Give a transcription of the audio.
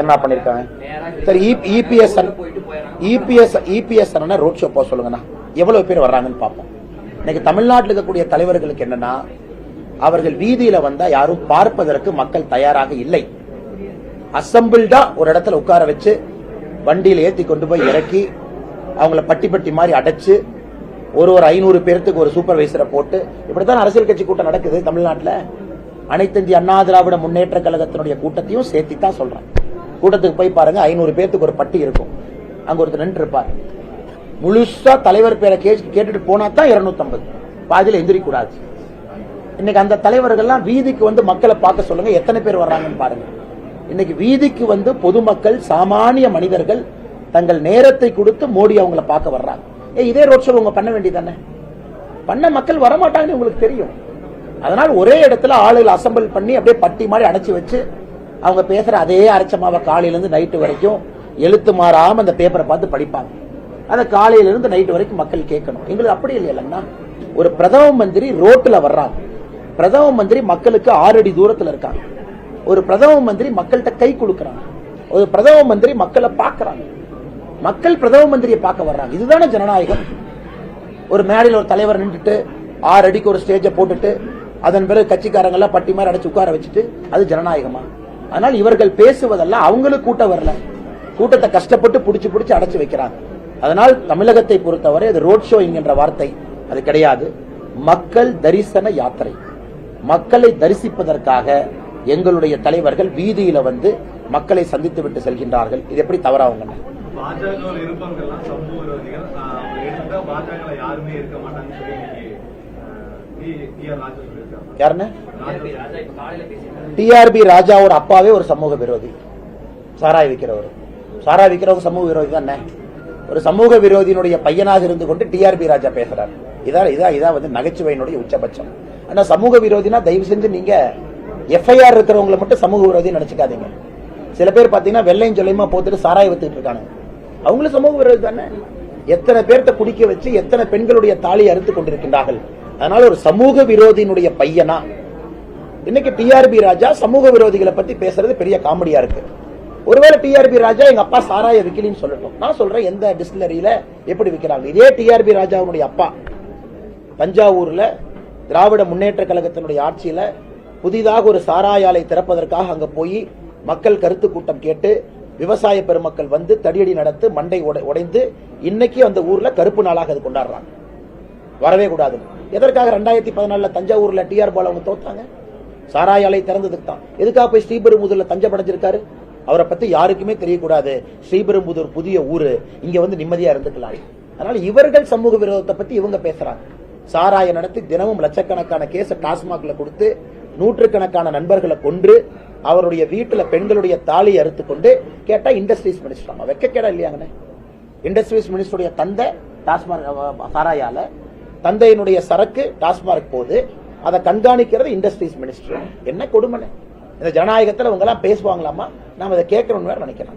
என்ன பண்ணிருக்காங்க? சரி EPS. EPS EPS road show போக சொல்லுங்கண்ணா. எவ்வளவு பேர் வர்றாங்கன்னு பார்ப்போம். இன்னைக்கு தமிழ்நாட்டில் இருக்கக்கூடிய தலைவர்களுக்கு என்னன்னா அவர்கள் வீதியில வந்தா யாரும் பார்ப்பதற்கு மக்கள் தயாராக இல்லை. அசம்பிள்டா ஒரு இடத்துல உட்கார வச்சு வண்டியில ஏத்தி கொண்டு போய் இறக்கி அவங்கள பட்டி பட்டி மாதிரி அடைச்சு ஒரு ஒரு ஐநூறு பேர்த்துக்கு ஒரு சூப்பர்வைசரை போட்டு இப்படித்தான் அரசியல் கட்சி கூட்டம் நடக்குது தமிழ்நாட்டுல. அனைத்து இந்திய அண்ணா திராவிட முன்னேற்ற கழகத்தினுடைய கூட்டத்தையும் சேர்த்தி தான் சொல்றேன். கூட்டத்துக்கு போய் பாருங்க ஐநூறு பேர்த்துக்கு ஒரு பட்டி இருக்கும். அங்க ஒருத்தர் நின்று இருப்பார் முழுசா தலைவர் பேரை கேட்டுட்டு போனா தான் இருநூத்தம்பது. பாதியில் எந்திரிக்க கூடாது இன்னைக்கு அந்த தலைவர்கள்லாம் வீதிக்கு வந்து மக்களை பார்க்க சொல்லுங்க எத்தனை பேர் வர்றாங்கன்னு பாருங்க. இன்னைக்கு வீதிக்கு வந்து பொதுமக்கள் சாமானிய மனிதர்கள் தங்கள் நேரத்தை கொடுத்து மோடி அவங்கள பார்க்க வர்றாங்க. ஏ இதே ரோட் ஷோ உங்க பண்ண வேண்டியதானே பண்ண மக்கள் வரமாட்டாங்கன்னு உங்களுக்கு தெரியும். அதனால் ஒரே இடத்துல ஆளுகள் அசம்பிள் பண்ணி அப்படியே பட்டி மாதிரி அடைச்சி வச்சு அவங்க பேசுகிற அதே அரைச்சமாவை காலையிலேருந்து நைட்டு வரைக்கும் எழுத்து மாறாமல் அந்த பேப்பரை பார்த்து படிப்பாங்க. அதை காலையிலேருந்து நைட்டு வரைக்கும் மக்கள் கேட்கணும். எங்களுக்கு அப்படி இல்லைல்லங்கண்ணா ஒரு பிரதம மந்திரி ரோட்டில் வர்றாங்க பிரதம மந்திரி மக்களுக்கு ஆறு அடி இருக்காங்க. ஒரு பிரதம மந்திரி மக்கள்கிட்ட கை கொடுக்குறாங்க. ஒரு பிரதம மந்திரி மக்களை பார்க்குறாங்க. மக்கள் பிரதம மந்திரியை பார்க்க வர்றாங்க. இதுதானே ஜனநாயகம். ஒரு மேடையில் ஒரு தலைவர் நின்றுட்டு ஆறு அடிக்கு ஒரு ஸ்டேஜை போட்டுட்டு அதன் பிறகு கட்சிக்காரங்கெல்லாம் பட்டி மாதிரி அடைச்சு உட்கார வச்சுட்டு அது ஜனநாயகமா? அதனால் இவர்கள் பேசுவதெல்லாம் அவங்களுக்கு கூட்டம் வரல. கூட்டத்தை கஷ்டப்பட்டு பிடிச்சி பிடிச்சி அடைச்சு வைக்கிறாங்க. அதனால் தமிழகத்தை பொறுத்தவரை அது ரோட் ஷோ என்கின்ற வார்த்தை. அது கிடையாது. மக்கள் தரிசன யாத்திரை. மக்களை தரிசிப்பதற்காக எங்களுடைய தலைவர்கள் வீதியில வந்து மக்களை சந்தித்து விட்டு செல்கின்றார்கள். இது எப்படி தவறாவுங்க சமூக விரோதிகள். பாஜக யாருமே இருக்க யாருன்னு? டிஆர்பி ராஜாவோட அப்பாவே ஒரு சமூக விரோதி. சாராய் விற்கிறவர் சாராய் விற்கிறவங்க சமூக விரோதி தானே? ஒரு சமூக விரோதியினுடைய பையனாக இருந்து கொண்டு டிஆர்பி ராஜா பேசுறாரு. இதான் இதான் இதான் வந்து நகைச்சுவையினுடைய உச்சபட்சம். ஆனா சமூக விரோதினா தயவு செஞ்சு நீங்க எஃப்ஐஆர் இருக்கிறவங்களை மட்டும் சமூக விரோதி நினைச்சுக்காதீங்க. சில பேர் பாத்தீங்கன்னா வெள்ளையும் சொல்லையுமா போத்துட்டு சாராய் வித்துட்டு இருக்காங்க அவங்களும் சமூக விரோதி தானே? எத்தனை பேர்த்த குடிக்க வச்சு எத்தனை பெண்களுடைய தாலியை அறுத்து கொண்டிருக்கின்றார்கள்? அதனால ஒரு சமூக விரோதியினுடைய பையனா? இன்னைக்கு டிஆர்பி ராஜா சமூக விரோதிகளை பத்தி பேசுறது பெரிய காமெடியா இருக்கு. ஒருவேளை டிஆர்பி ராஜா எங்க அப்பா சாராய விக்கலின்னு சொல்லட்டும். நான் சொல்றேன் எந்த டிஸ்டிலரியில எப்படி விக்கிறாங்க? இதே டிஆர்பி ராஜாவுடைய அப்பா. தஞ்சாவூர்ல திராவிட முன்னேற்ற கழகத்தினுடைய ஆட்சியில புதிதாக ஒரு சாராயாலை திறப்பதற்காக அங்க போய் மக்கள் கருத்து கூட்டம் கேட்டு விவசாய பெருமக்கள் வந்து தடியடி நடத்து மண்டை உடை- உடைந்து இன்னைக்கு அந்த ஊர்ல கருப்பு நாளாக அது கொண்டாடுறாங்க. வரவே கூடாது எதற்காக ரெண்டாயிரத்தி பதினாலுல தஞ்சாவூர்ல டிஆர் பால் அவங்க தோத்தாங்க? சாராய அலை திறந்ததுக்கு தான். எதுக்காக போய் ஸ்ரீபெரும்புதூர்ல தஞ்சப்படைஞ்சிருக்காரு அவரை பத்தி யாருக்குமே தெரியக்கூடாது. ஸ்ரீபெரும்புதூர் புதிய ஊரு. இங்க வந்து நிம்மதியா இருந்துக்கலாம். அதனால இவர்கள் சமூக விரோதத்தை பத்தி இவங்க பேசுறாங்க. சாராய நடத்தி தினமும் லட்சக்கணக்கான கேஸை டாஸ்மாக்ல கொடுத்து நூற்றுக்கணக்கான நண்பர்களை கொன்று அவருடைய வீட்டுல பெண்களுடைய தாலி அறுத்து கொண்டு கேட்டா இண்டஸ்ட்ரீஸ் மினிஸ்டர் வெக்க கேடா இல்லையாங்கண்ணே? இண்டஸ்ட்ரீஸ் மினிஸ்டருடைய தந்தை டாஸ்மாக் சாராயால தந்தையினுடைய சரக்கு டாஸ்மார்க் போது அதை கண்காணிக்கிறது இண்டஸ்ட்ரீஸ் மினிஸ்டர் என்ன கொடுமனை இந்த ஜனநாயகத்துல அவங்க எல்லாம் பேசுவாங்களாமா நாம இதை கேட்கணும்னு வேற நினைக்கிறேன்